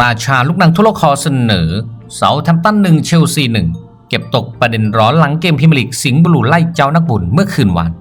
ราชาลูกนังทุลคอเสนอ เสาแทมตันหนึ่งเชลซีหนึ่งเก็บตกประเด็นร้อนหลังเกมพรีเมียร์ลีกสิงห์บลูไล่เจ้านักบุญเมื่อคืนวาน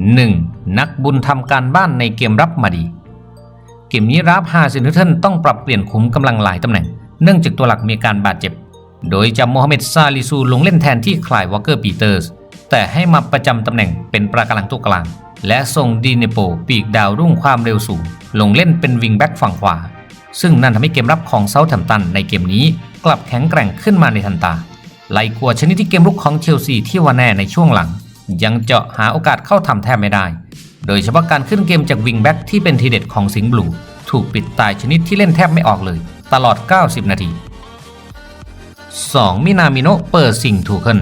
1. นักบุญทำการบ้านในเกมรับมาดี เกมนี้ราฟฮาซินเทนต้องปรับเปลี่ยนขุมกำลังหลายตำแหน่ง เนื่องจากตัวหลักมีการบาดเจ็บ โดยจะโมฮัมเหม็ดซาลิซูลงเล่นแทนที่คลายวอลเกอร์ปีเตอร์ส แต่ให้มาประจำตำแหน่งเป็นปรากำลังตัวกลาง และส่งดีเนโปปีกดาวรุ่งความเร็วสูง ลงเล่นเป็นวิงแบ็กฝั่งขวา ซึ่งนั่นทำให้เกมรับของเซาท์แธมป์ตันในเกมนี้กลับแข็งแกร่งขึ้นมาในทันตา ไล่กลัวชนิดที่เกมรุกของเชลซีที่ว่าแน่ในช่วงหลัง ยังเจาะหาโอกาสเข้าทำแทบไม่ได้ โดยเฉพาะการขึ้นเกมจากวิงแบ็กที่เป็นทีเด็ดของสิงห์บลู ถูกปิดตายชนิดที่เล่นแทบไม่ออกเลย ตลอด 90 นาที 2. มินามิโนเปิดสิ่งถูกขึ้น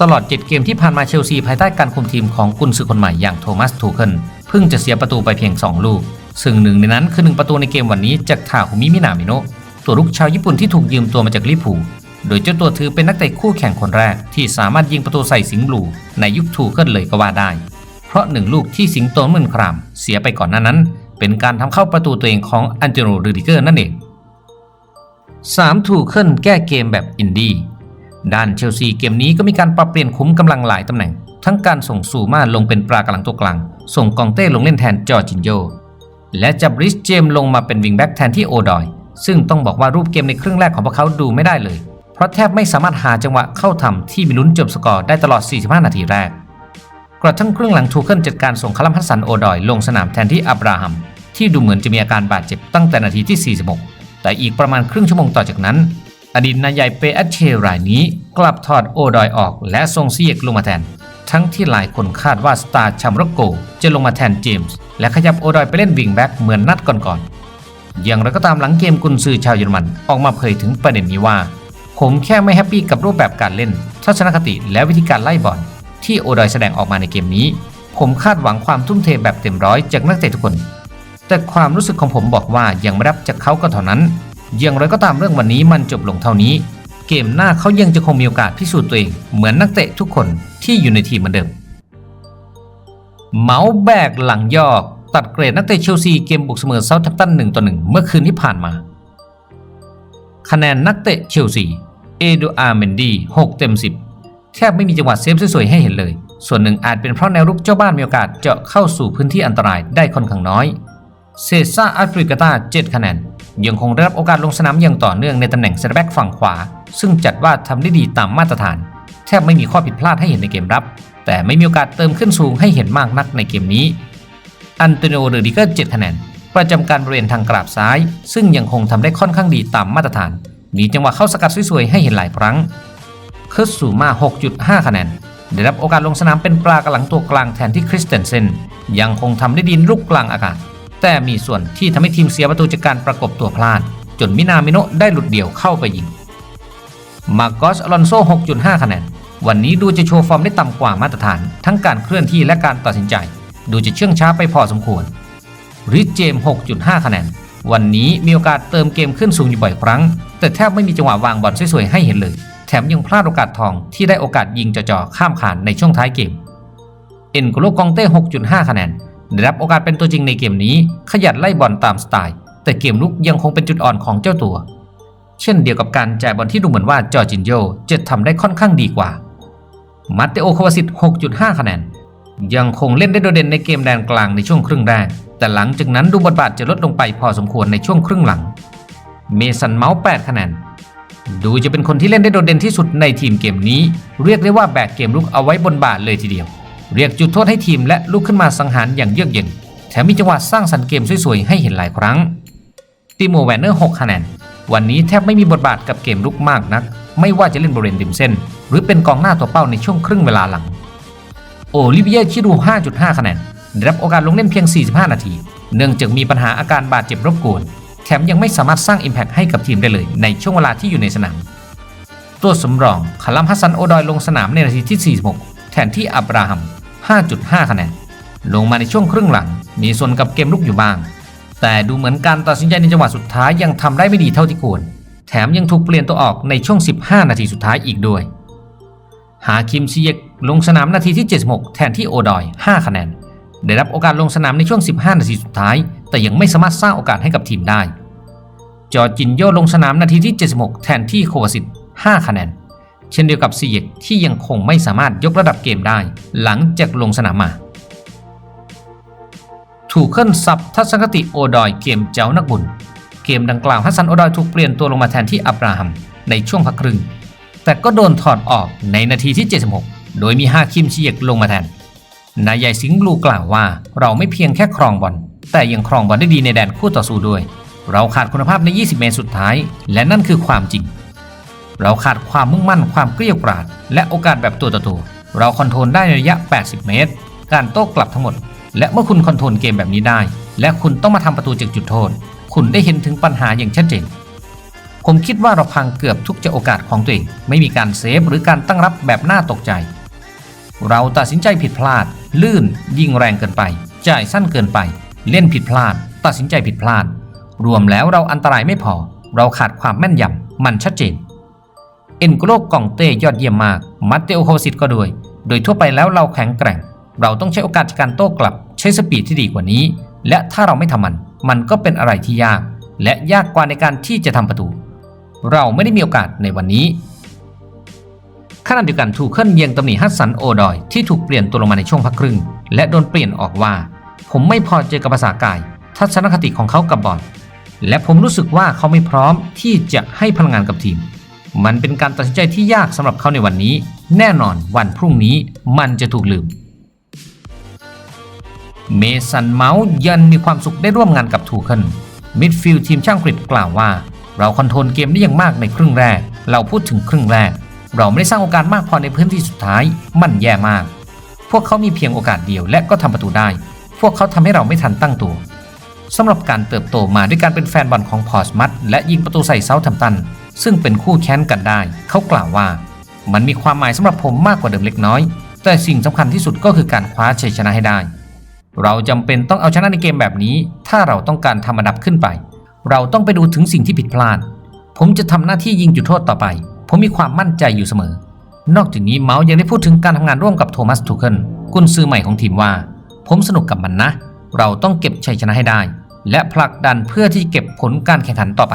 ตลอด 7 เกมที่ผ่านมาเชลซีภายใต้การคุมทีมของกุนซือคนใหม่อย่างโทมัสทูเคิลเพิ่งจะเสียประตูไปเพียง 2 ลูก ซึ่งหนึ่งในนั้นคือ1ประตูในเกมวันนี้จากทาคุมิมินามิโนะตัวรุกชาวญี่ปุ่นที่ถูกยืมตัวมาจากลิเวอร์พูโดยเจ้าตัวถือเป็นนักเตะคู่แข่งคนแรก ที่สามารถยิงประตูใส่สิงห์บลูในยุคทูเคิลเลยก็ว่าได้ เพราะหนึ่งลูกที่สิงโตนมึนคราม เสียไปก่อนหน้านั้น เป็นการทำเข้าประตูตัวเองของอันเจโรรูดิเกอร์นั่นเอง 3. ถูกเคิลแก้เกมแบบอินดี้ด้านเชลซีเกมนี้ก็มีการปรับเปลี่ยนคุ้มกำลังหลายตำแหน่ง ทั้งการส่งสูมาลงเป็นปลากำลังตัวกลาง ส่งกองเต้ลงเล่นแทนจอร์จินโย และจับริสเจมลงมาเป็นวิงแบ็กแทนที่โอดอย ซึ่งต้องบอกว่ารูปเกมในครึ่งแรกของพวกเขาดูไม่ได้เลย เพราะแทบไม่สามารถหาจังหวะเข้าทำที่มีลุ้นจบสกอร์ได้ตลอด 45 นาทีแรก กระทั่งครึ่งหลังทูเคิลจัดการส่งคาลัมฮัสสันโอดอย ลงสนามแทนที่อับราฮัม ที่ดูเหมือนจะมีอาการบาดเจ็บตั้งแต่นาทีที่ 46 แต่อีกประมาณครึ่งชั่วโมงต่อจากนั้น อดีตนายใหญ่เปอัชเชรายนี้ กลับถอดโอดอยออก และส่งเซียกลงมาแทน ทั้งที่หลายคนคาดว่าสตาร์ชัมรโกจะลงมาแทนเจมส์และขยับโอดอยไปเล่นวิงแบ็กเหมือนนัดก่อนๆ อย่างไรก็ตามหลังเกมกุนซือชาวเยอรมันออกมาเผยถึงประเด็นนี้ว่า ผมแค่ไม่แฮปปี้กับรูปแบบการเล่น ทัศนคติและวิธีการไล่บอลที่โอดอยแสดงออกมาในเกมนี้ ผมคาดหวังความทุ่มเทแบบเต็มร้อยจากนักเตะทุกคน แต่ความรู้สึกของผมบอกว่ายังไม่รับจากเขาก็เท่านั้น อย่างไรก็ตามเรื่องวันนี้มันจบลงเท่านี้ เกมหน้าเขายังจะคงมีโอกาสพิสูจน์ตัวเอง เหมือนนักเตะทุกคนที่อยู่ในทีมเหมือนเดิม เมาส์แบกหลังยอก ตัดเกรดนักเตะเชลซีเกมบุกเสมอเซาท์แฮมป์ตัน1ต่อ1เมื่อคืนที่ผ่านมา คะแนนนักเตะเชลซีเอโดอาร์เมนดี6เต็ม10แทบไม่มีจังหวะเซฟสวยๆให้เห็นเลย ส่วนหนึ่งอาจเป็นเพราะแนวรุกเจ้าบ้านมีโอกาสเจาะเข้าสู่พื้นที่อันตรายได้ค่อนข้างน้อย เซซ่าอัฟริกาตา7คะแนน ยังคงได้รับโอกาสลงสนามอย่างต่อเนื่องในตำแหน่งเซนเตอร์แบ็กฝั่งขวา ซึ่งจัดว่าทำได้ดีตามมาตรฐาน แทบไม่มีข้อผิดพลาดให้เห็นในเกมรับ แต่ไม่มีโอกาสเติมขึ้นสูงให้เห็นมากนักในเกมนี้ อันโตนิโอเรดิเกอร์7คะแนนประจำการบริเวณทางกราบซ้าย ซึ่งยังคงทำได้ค่อนข้างดีตามมาตรฐานมีจังหวะเข้าสกัดสวยๆให้เห็นหลายครั้งเคิร์สสูมา 6.5 คะแนน ได้รับโอกาสลงสนามเป็นปลากระหลังตัวกลางแทนที่คริสเตนเซนยังคงทำได้ดีลูกกลางอากาศ แต่มีส่วนที่ทำให้ทีมเสียประตูจากการประกบตัวพลาด จนมินามิโนได้หลุดเดี่ยวเข้าไปยิง มาโกสอลอนโซ 6.5 คะแนน วันนี้ดูจะโชว์ฟอร์มได้ต่ำกว่ามาตรฐาน ทั้งการเคลื่อนที่และการตัดสินใจ ดูจะเชื่องช้าไปพอสมควร ริชเจม 6.5 คะแนน วันนี้มีโอกาสเติมเกมขึ้นสูงอยู่บ่อยครั้ง แต่แทบไม่มีจังหวะวางบอลสวยๆให้เห็นเลย แถมยังพลาดโอกาสทองที่ได้โอกาสยิงจ่อๆข้ามขานในช่วงท้ายเกม เอ็นโกโลกองเต้ 6.5 คะแนน ได้รับโอกาสเป็นตัวจริงในเกมนี้ ขยันไล่บอลตามสไตล์ แต่เกมลุกยังคงเป็นจุดอ่อนของเจ้าตัว เช่นเดียวกับการจ่ายบอลที่ดูเหมือนว่าจอร์จินโยจะทำได้ค่อนข้างดีกว่า มาเตโอคาวาสิต6.5 คะแนน ยังคงเล่นได้โดดเด่นในเกมแดนกลางในช่วงครึ่งแรก แต่หลังจากนั้นดูบทบาทจะลดลงไปพอสมควรในช่วงครึ่งหลัง เมสันเมาส์8คะแนนดูจะเป็นคนที่เล่นได้โดดเด่นที่สุดในทีมเกมนี้ เรียกได้ว่าแบกเกมลุกเอาไว้บนบาทเลยทีเดียว เรียกจุดโทษให้ทีมและลุกขึ้นมาสังหารอย่างเยือกเย็นแถมมีจังหวะสร้างสรรค์เกมสวยๆให้เห็นหลายครั้งติโมแวนเนอร์6คะแนนวันนี้แทบไม่มีบทบาทกับเกมลุกมากนัก ไม่ว่าจะเล่นบริเวณริมเส้น หรือเป็นกองหน้าตัวเป้าในช่วงครึ่งเวลาหลัง โอลิเวียชิรู 5.5 คะแนนได้รับโอกาสลงเล่นเพียง 45 นาที เนื่องจากมีปัญหาอาการบาดเจ็บรบกวน แถมยังไม่สามารถสร้าง Impact ให้กับทีมได้เลยในช่วงเวลาที่อยู่ในสนาม ตัวสำรองคาลัมฮัสซันโอดอยลงสนามในนาทีที่ 46 แทนที่อับราฮัม 5.5 คะแนน ลงมาในช่วงครึ่งหลัง มีส่วนกับเกมลุกอยู่บ้าง แต่ดูเหมือนการตัดสินใจในจังหวะสุดท้ายยังทำได้ไม่ดีเท่าที่ควร แถมยังถูกเปลี่ยนตัวออกในช่วง 15 นาทีสุดท้ายอีกด้วย หาคิมซีเยกลงสนามนาทีที่ 76 แทนที่โอดอย 5 คะแนน ได้รับโอกาสลงสนามในช่วง 15 นาทีสุดท้าย แต่ยังไม่สามารถสร้างโอกาสให้กับทีมได้ จอจินโยลงสนามนาทีที่ 76 แทนที่โควาสิต5คะแนน เช่นเดียวกับซีเยกที่ยังคงไม่สามารถยกระดับเกมได้ หลังจากลงสนามมา ถูกขึ้นซับทัศนคติโอดอยเกมเจ้านักบุญ เกมดังกล่าวฮัสซันโอดอยถูกเปลี่ยนตัวลงมาแทนที่อับราฮัมในช่วงพักครึ่ง แต่ก็โดนถอดออกในนาทีที่ 76 โดยมีฮาคิมชิเยกลงมาแทน นายใหญ่สิงห์ลูกล่าวว่าเราไม่เพียงแค่ครองบอลแต่ยังครองบอลได้ดีในแดนคู่ต่อสู้ด้วย เราขาดคุณภาพใน 20 เมตรสุดท้าย และนั่นคือความจริง เราขาดความมุ่งมั่นความเกลี้ยกล่อมและโอกาสแบบตัวต่อตัว เราคอนโทรลได้ในระยะ 80 เมตร การโต้กลับทั้งหมด และเมื่อคุณคอนโทรลเกมแบบนี้ได้ และคุณต้องมาทำประตูจากจุดโทษ คุณได้เห็นถึงปัญหาอย่างชัดเจน ผมคิดว่าเราพังเกือบทุกจะโอกาสของตัวเอง ไม่มีการเซฟหรือการตั้งรับแบบน่าตกใจ เราตัดสินใจผิดพลาด ลื่น ยิงแรงเกินไป จ่ายสั้นเกินไป เล่นผิดพลาด ตัดสินใจผิดพลาด รวมแล้วเราอันตรายไม่พอ เราขาดความแม่นยำมันชัดเจน เอ็นโกโลกองเต้ยอดเยี่ยมมากมัตเตโอโคสิตก็ด้วย โดยทั่วไปแล้วเราแข็งแกร่ง เราต้องใช้โอกาสจากการโต้กลับ ใช้สปีดที่ดีกว่านี้ และถ้าเราไม่ทำมัน มันก็เป็นอะไรที่ยาก และยากกว่าในการที่จะทำประตู เราไม่ได้มีโอกาสในวันนี้ขณะเดียวกันทูเคิลเยียงตำหนิฮัสซันโอดอยที่ถูกเปลี่ยนตัวลงมาในช่วงพักครึ่ง และโดนเปลี่ยนออกว่า ผมไม่พอใจกับภาษากาย ทัศนคติของเขากับบอลและผมรู้สึกว่าเขาไม่พร้อมที่จะให้พลังงานกับทีม มันเป็นการตัดสินใจที่ยากสำหรับเขาในวันนี้ แน่นอนวันพรุ่งนี้มันจะถูกลืม เมสันเมาส์ยันมีความสุขได้ร่วมงานกับทูเคิลมิดฟิลด์ทีมช่างกฤษกล่าวว่า เราคอนโทรลเกมได้อย่างมากในครึ่งแรก เราพูดถึงครึ่งแรก เราไม่ได้สร้างโอกาสมากพอในพื้นที่สุดท้าย มันแย่มาก พวกเขามีเพียงโอกาสเดียวและก็ทำประตูได้ พวกเขาทำให้เราไม่ทันตั้งตัวสำหรับการเติบโตมาด้วยการเป็นแฟนบอลของพอร์สมัตและยิงประตูใส่เซาท์แฮมป์ตัน ซึ่งเป็นคู่แค้นกันได้ เขากล่าวว่า มันมีความหมายสำหรับผมมากกว่าเดิมเล็กน้อย แต่สิ่งสำคัญที่สุดก็คือการคว้าชัยชนะให้ได้ เราจำเป็นต้องเอาชนะในเกมแบบนี้ ถ้าเราต้องการทำอันดับขึ้นไป เราต้องไปดูถึงสิ่งที่ผิดพลาด ผมจะทำหน้าที่ยิงจุดโทษต่อไป ผมมีความมั่นใจอยู่เสมอ นอกจากนี้เมาส์ยังได้พูดถึงการทำงานร่วมกับโทมัสทูเคิลกุนซือใหม่ของทีมว่า ผมสนุกกับมันนะ เราต้องเก็บชัยชนะให้ได้ และผลักดันเพื่อที่เก็บผลการแข่งขันต่อไป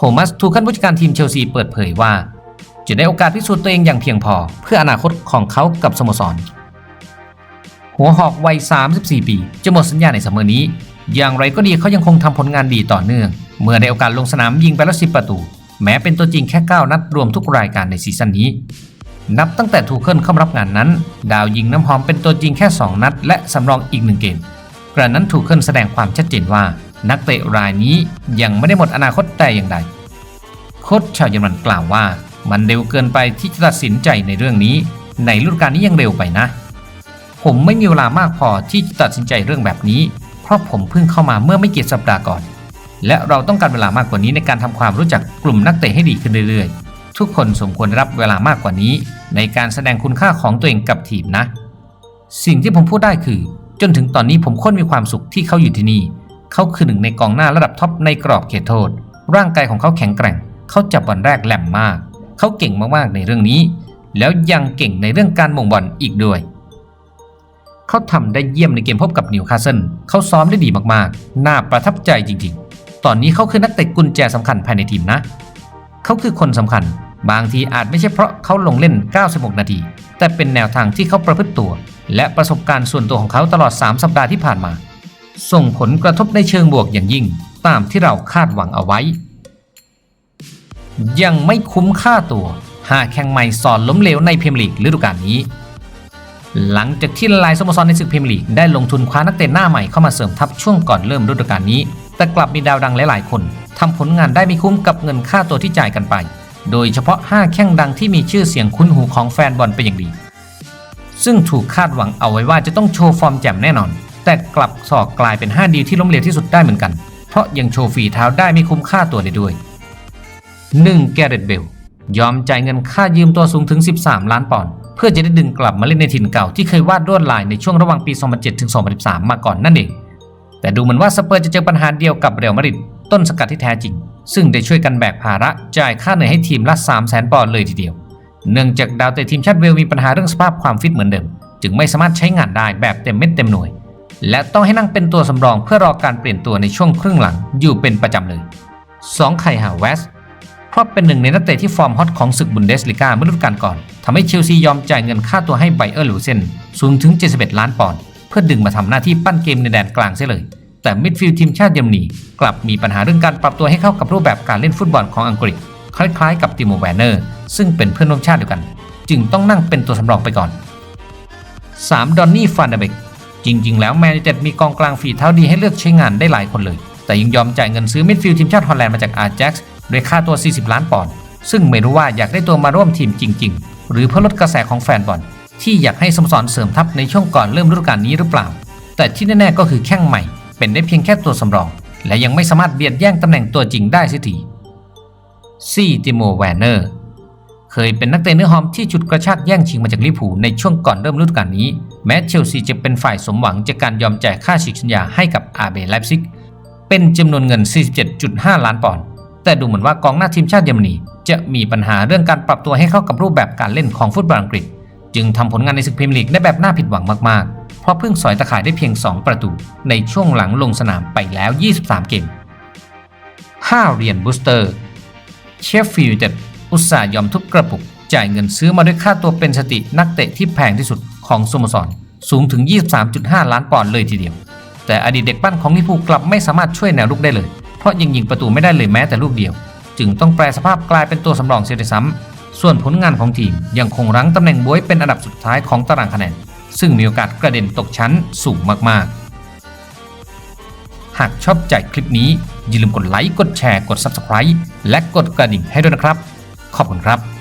โทมัสทูเคิลผู้จัดการทีมเชลซีเปิดเผยว่า จะได้โอกาสพิสูจน์ตัวเองอย่างเพียงพอ เพื่ออนาคตของเขากับสโมสร หัวหอกวัย 34 ปี จะหมดสัญญาในซัมมอนี้ อย่างไรก็ดีเขายังคงทำผลงานดีต่อเนื่อง เมื่อได้โอกาสลงสนามยิงไปแล้ว 10 ประตู แม้เป็นตัวจริงแค่ 9 นัดรวมทุกรายการในซีซั่นนี้ นับตั้งแต่ทูเคิลเข้ามารับงานนั้น ดาวยิงน้ำหอมเป็นตัวจริงแค่ 2 นัด และสำรองอีกหนึ่งเกมกระนั้นทูเคิลแสดงความชัดเจนว่า นักเตะรายนี้ยังไม่ได้หมดอนาคตแต่อย่างใดโค้ชชาวเยอรมันกล่าวว่า มันเร็วเกินไปที่จะตัดสินใจในเรื่องนี้ ในฤดูกาลนี้ยังเร็วไปนะ ผมไม่มีเวลามากพอที่จะตัดสินใจเรื่องแบบนี้ เพราะผมเพิ่งเข้ามาเมื่อไม่กี่สัปดาห์ก่อน และเราต้องการเวลามากกว่านี้ในการทำความรู้จักกลุ่มนักเตะให้ดีขึ้นเรื่อยๆ ทุกคนสมควรรับเวลามากกว่านี้ ในการแสดงคุณค่าของตัวเองกับทีมนะ สิ่งที่ผมพูดได้คือ จนถึงตอนนี้ผมค้นมีความสุขที่เขาอยู่ที่นี่ เขาคือหนึ่งในกองหน้าระดับท็อปในกรอบเขตโทษ ร่างกายของเขาแข็งแกร่ง เขาจับบอลแรกแหลมมาก เขาเก่งมากๆในเรื่องนี้ แล้วยังเก่งในเรื่องการมงบอลอีกด้วย เขาทำได้เยี่ยมในเกมพบกับนิวคาสเซิลเขาซ้อมได้ดีมากๆ น่าประทับใจจริงๆ ตอนนี้เขาคือนักเตะกุญแจสำคัญภายในทีมนะ เขาคือคนสำคัญ บางทีอาจไม่ใช่เพราะเขาลงเล่น 96 นาที แต่เป็นแนวทางที่เขาประพฤติตัว และประสบการณ์ส่วนตัวของเขาตลอด 3 สัปดาห์ที่ผ่านมา ส่งผลกระทบในเชิงบวกอย่างยิ่งตามที่เราคาดหวังเอาไว้ ยังไม่คุ้มค่าตัวหากแข่งใหม่สอนล้มเหลวในพรีเมียร์ลีกฤดูกาลนี้ หลังจากที่หลายสโมสรในศึกพรีเมียร์ลีกได้ลงทุนคว้านักเตะหน้าใหม่เข้ามาเสริมทัพช่วงก่อนเริ่มฤดูกาลนี้ แต่กลับมีดาวดังหลายๆคนทำผลงานได้ไม่คุ้มกับเงินค่าตัวที่จ่ายกันไป โดยเฉพาะ 5 แข้งดังที่มีชื่อเสียงคุ้นหูของแฟนบอลเป็นอย่างดี ซึ่งถูกคาดหวังเอาไว้ว่าจะต้องโชว์ฟอร์มแจ่มแน่นอน แต่กลับสอกกลายเป็น5ดีลที่ล้มเหลวที่สุดได้เหมือนกัน เพราะยังโชว์ฝีเท้าได้ไม่คุ้มค่าตัวเลยด้วย 1. แกเรตเบลยอมจ่ายเงินค่ายืมตัวสูงถึง 13 ล้านปอนด์เพื่อจะได้ดึงกลับมาเล่นในถิ่นเก่าที่เคยวาดลวดลายในช่วงระหว่างปี 2007ถึง2013 มาก่อนนั่นเอง แต่ดูเหมือนว่าสเปอร์จะเจอปัญหาเดียวกับเรอัลมาดริดต้นสกัดที่แท้จริง ซึ่งได้ช่วยกันแบกภาระจ่ายค่าเหนื่อยให้ทีมละ 3 0 0 0 0 0 ปอนด์เลยทีเดียว เนื่องจากดาวเตะทีมชาติเวลมีปัญหาเรื่องสภาพความฟิตเหมือนเดิม จึงไม่สามารถใช้งานได้แบบเต็มเม็ดเต็มหน่วย และต้องให้นั่งเป็นตัวสำรองเพื่อรอการเปลี่ยนตัวในช่วงครึ่งหลังอยู่เป็นประจำเลย 2 ไคฮาเวสเพราะเป็นหนึ่งในนักเตะที่ฟอร์มฮอตของศึกบุนเดสลิกาเมื่อฤดูกาลก่อนทำให้เชลซียอมจ่ายเงินค่าตัวให้ไบเออร์ลูเซนสูงถึง 71 ล้านปอนด์เพื่อดึงมาทำหน้าที่ปั้นเกมในแดนกลางเสียเลย แต่มิดฟิลด์ทีมชาติเยอรมนีกลับมีปัญหาเรื่องการปรับตัวให้เข้ากับรูปแบบการเล่นฟุตบอลของอังกฤษ คล้ายๆ กับติโมแวนเนอร์ ซึ่งเป็นเพื่อนร่วมชาติเดียวกัน จึงต้องนั่งเป็นตัวสำรองไปก่อน 3. ดอนนี่ฟานเดเบก จริง ๆ แล้วแมนยูเต็ดมีกองกลางฝีเท้าดีให้เลือกใช้งานได้หลายคนเลย แต่ยังยอมจ่ายเงินซื้อมิดฟิลด์ทีมชาติฮอลแลนด์มาจากอาร์แจ็กซ์ด้วยค่าตัว 40 ล้านปอนด์ซึ่งไม่รู้ว่าอยากได้ตัวมาร่วมทีมจริง ๆ หรือเพื่อลดกระแสของแฟนบอลที่อยากให้สมสรเสริมทัพในช่วงก่อนเริ่มฤดูกาลนี้หรือเปล่า แต่ที่แน่ๆก็คือแข้งใหม่ เป็นได้เพียงแค่ตัวสำรอง และยังไม่สามารถเบียดแย่งตำแหน่งตัวจริงได้สียที 4. ติโมแวนเนอร์ เคยเป็นนักเตะเนื้อหอมที่ฉุดกระชากแย่งชิงมาจากลิเวอร์พูลในช่วงก่อนเริ่มฤดูกาลนี้ แม้เชลซีจะเป็นฝ่ายสมหวังจากการยอมจ่ายค่าฉีกสัญญาให้กับอาเบไลป์ซิก เป็นจำนวนเงิน 47.5 ล้านปอนด์แต่ดูเหมือนว่ากองหน้าทีมชาติเยอรมนีจะมีปัญหาเรื่องการปรับตัวให้เข้ากับรูปแบบการเล่นของฟุตบอลอังกฤษ จึงทำผลงานในศึกพรีเมียร์ลีกได้แบบน่าผิดหวังมากๆ เพราะเพิ่งสอยตะข่ายได้เพียง 2 ประตู ในช่วงหลังลงสนามไปแล้ว 23 เกม 5. เหรียนบูสเตอร์เชฟฟิลด์ อุตส่าห์ยอมทุบกระปุก จ่ายเงินซื้อมาด้วยค่าตัวเป็นสตินักเตะที่แพงที่สุดของสโมสร สูงถึง 23.5 ล้านปอนด์เลยทีเดียว แต่อดีตเด็กปั้นของลิพูกลับไม่สามารถช่วยแนวรุกได้เลย เพราะยังยิงประตูไม่ได้เลยแม้แต่ลูกเดียว จึงต้องแปลสภาพกลายเป็นตัวสำรองเสียด้วยซ้ำส่วนผลงานของทีมยังคงรั้งตำแหน่งบวยเป็นอันดับสุดท้ายของตารางคะแนน ซึ่งมีโอกาสกระเด็นตกชั้นสูงมากๆ หากชอบใจคลิปนี้อย่าลืมกดไลค์กดแชร์กด Subscribe และกดกระดิ่งให้ด้วยนะครับ ขอบคุณครับ